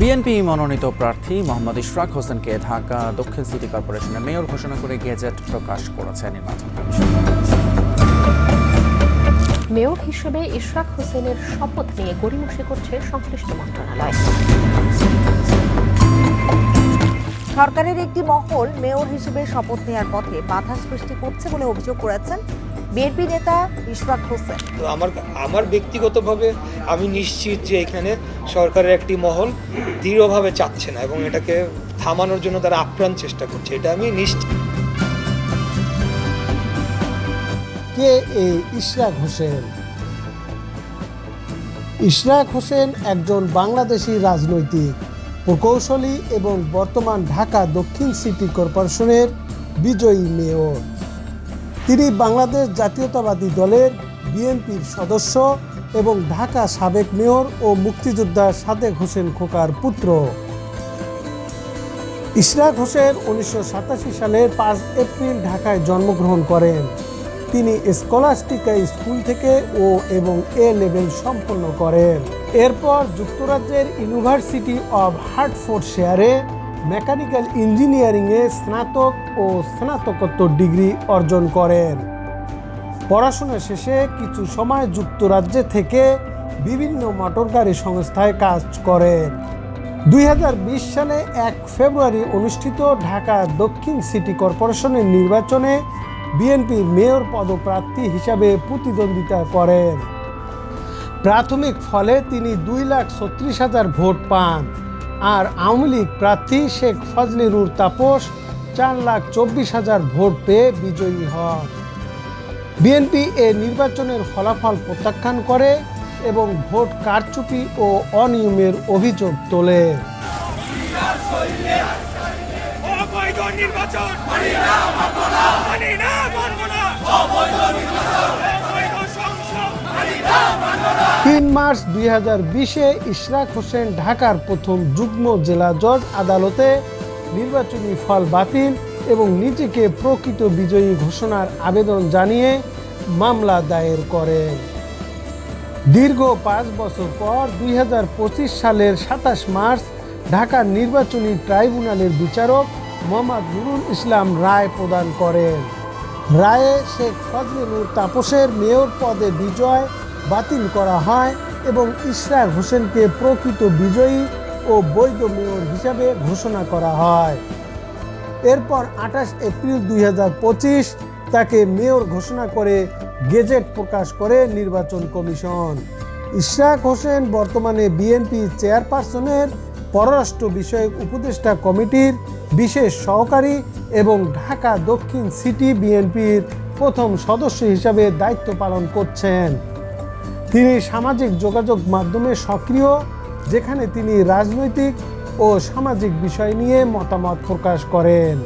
BNP মনোনীত প্রার্থী মোহাম্মদ ইশরাক হোসেনকে ঢাকা দক্ষিণ সিটি কর্পোরেশনের মেয়র ঘোষণা করে গেজেট প্রকাশ করেছে নির্বাচন কমিশন। মেয়র হিসেবে ইশরাক হোসেনের শপথ নিয়ে গড়িমসি করছে সংশ্লিষ্ট মন্ত্রণালয়। সরকারের একটি মহল মেয়র হিসেবে শপথ নেওয়ার পথে বাধা সৃষ্টি করছে বলে অভিযোগ করেছেন বিএনপি নেতা ইশরাক হোসেন। তো আমার আমার ব্যক্তিগতভাবে আমি নিশ্চিত যে এখানে সরকারের একটি মহল দৃঢ়ভাবে চাচ্ছে না এবং এটাকে থামানোর জন্য তারা আপ্রাণ চেষ্টা করছে এটা আমি নিশ্চিত। কে এই ইশরাক হোসেন? ইশরাক হোসেন একজন বাংলাদেশি রাজনৈতিক প্রকৌশলী এবং বর্তমান ঢাকা দক্ষিণ সিটি কর্পোরেশনের বিজয়ী মেয়র। তিনি বাংলাদেশ জাতীয়তাবাদী দলের বিএনপির সদস্য এবং ঢাকা সাবেক মেয়র ও মুক্তিযোদ্ধা সাদেক হোসেন খোকার পুত্র। ইশরাক হোসেন উনিশশো সালের পাঁচ এপ্রিল ঢাকায় জন্মগ্রহণ করেন। তিনি স্কলাস্টিকা স্কুল থেকে ও এবং এ লেভেল সম্পন্ন করেন। এরপর যুক্তরাজ্যের ইউনিভার্সিটি অব হার্টফোর্ডশেয়ারে মেকানিক্যাল ইঞ্জিনিয়ারিংয়ে স্নাতক ও স্নাতকোত্তর ডিগ্রি অর্জন করেন। পড়াশোনা শেষে কিছু সময় যুক্তরাজ্যে থেকে বিভিন্ন মোটরগাড়ি সংস্থায় কাজ করেন। দুই হাজার বিশ সালে এক ফেব্রুয়ারি অনুষ্ঠিত ঢাকা দক্ষিণ সিটি কর্পোরেশনের নির্বাচনে বিএনপির মেয়র পদপ্রার্থী হিসাবে প্রতিদ্বন্দ্বিতা করেন। প্রাথমিক ফলে তিনি দুই লাখ ছত্রিশ হাজার ভোট পান। আর আওয়ামী লীগ প্রার্থী শেখ ফজলিরুর তাপস চার লাখ চব্বিশ হাজার ভোট পেয়ে বিজয়ী হন। বিএনপি এ নির্বাচনের ফলাফল প্রত্যাখ্যান করে এবং ভোট কারচুপি ও অনিয়মের অভিযোগ তোলে। নির্বাচন! মার্চ দুই হাজার বিশে ইশরাক হোসেন ঢাকার প্রথম যুগ্ম জেলা জজ আদালতে নির্বাচনী ফল বাতিল এবং নিজেকে প্রকৃত বিজয়ী ঘোষণার আবেদন জানিয়ে মামলা দায়ের করেন। দীর্ঘ পাঁচ বছর পর দুই হাজার পঁচিশ সালের সাতাশ মার্চ ঢাকার নির্বাচনী ট্রাইব্যুনালের বিচারক মোহাম্মদ নুরুল ইসলাম রায় প্রদান করেন। রায়ে শেখ ফজলিনুর তাপসের মেয়র পদে বিজয় বাতিল করা হয় এবং ইশরাক হোসেনকে প্রকৃত বিজয়ী ও বৈধ মেয়র হিসাবে ঘোষণা করা হয়। এরপর আঠাশ এপ্রিল দুই হাজার পঁচিশ তাকে মেয়র ঘোষণা করে গেজেট প্রকাশ করে নির্বাচন কমিশন। ইশরাক হোসেন বর্তমানে বিএনপি চেয়ারপারসনের পররাষ্ট্র বিষয়ক উপদেষ্টা কমিটির বিশেষ সহকারী এবং ঢাকা দক্ষিণ সিটি বিএনপির প্রথম সদস্য হিসাবে দায়িত্ব পালন করছেন। তিনি সামাজিক যোগাযোগ মাধ্যমে সক্রিয়, যেখানে তিনি রাজনৈতিক ও সামাজিক বিষয় নিয়ে মতামত প্রকাশ করেন।